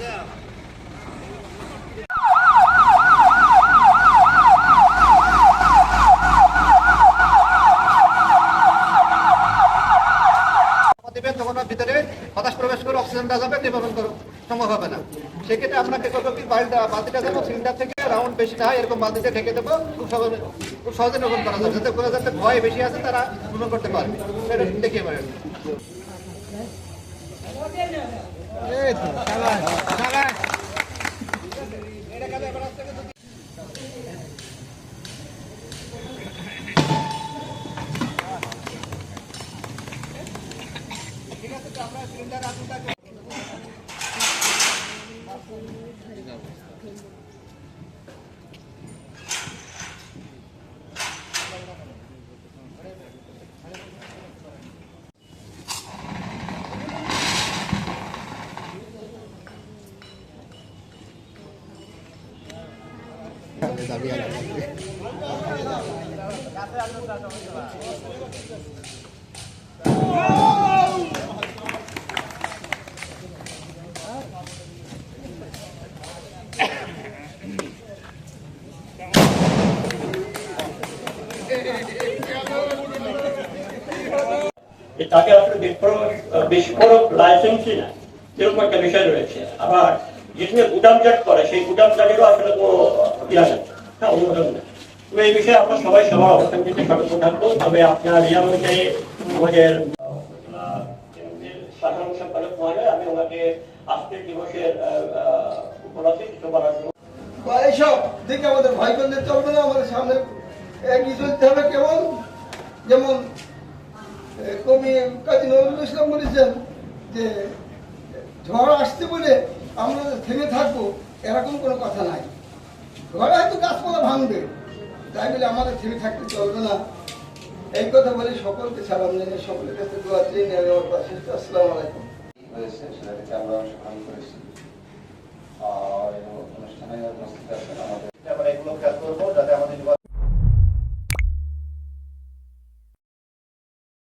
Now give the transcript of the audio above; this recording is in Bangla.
down. অক্সিজেনটা যাবে নির্বাপন করা। সম্ভব হবে না। সেক্ষেত্রে আমরা কি করব কি বাতিটা দেবো, সিলিন্ডার থেকে রাউন্ড বেশি না এরকম বাতিতে ঢেকে দেবো, খুব সহজে খুব সহজে নির্মাণ করা যাবে যাতে করে যাতে ভয় বেশি আছে, তারা নির্মাণ করতে পারবে। সেটা দেখিয়ে পারেন sabía la gente. ¡Oh! তাকে আসলে বিস্ফোরক লাইসেন্সই না এরকম একটা বিষয় রয়েছে। আবার যেখানে গুদামজাট করে, সেই গুদামজাটেরও আসলে কোনো ইয়া হ্যাঁ এই বিষয়ে আমরা সবাই সবার অবস্থান থেকে সতর্ক থাকব। তবে আপনার ইয়া অনুযায়ী আমাদের সাধারণ সম্পাদক মহোদয়, আমি ওনাকে আজকের দিবসের উপলক্ষে কিছু বলার এইসব, দেখে আমাদের ভয় করলে চলবে না আমাদের সামনে এগিয়ে চলতে হবে কেমন যেমন কবি কাজী নজরুল ইসলাম বলেছেন যে, ঝড় আসতে বলে আমরা থেমে থাকব, এরকম কোনো কথা নাই। ঝড়ে হয়তো গাছপালা ভাঙবে, তাই বলে আমাদের থেমে থাকতে চলবে না। এই কথা বলে সকলকে সালাম জানিয়ে সকলের কাছে দোয়া চেয়ে নিয়ে আমি আমার পাশে আসসালামু আলাইকুম। হয়েছে, সেটাকে আমরা অংশগ্রহণ করেছি।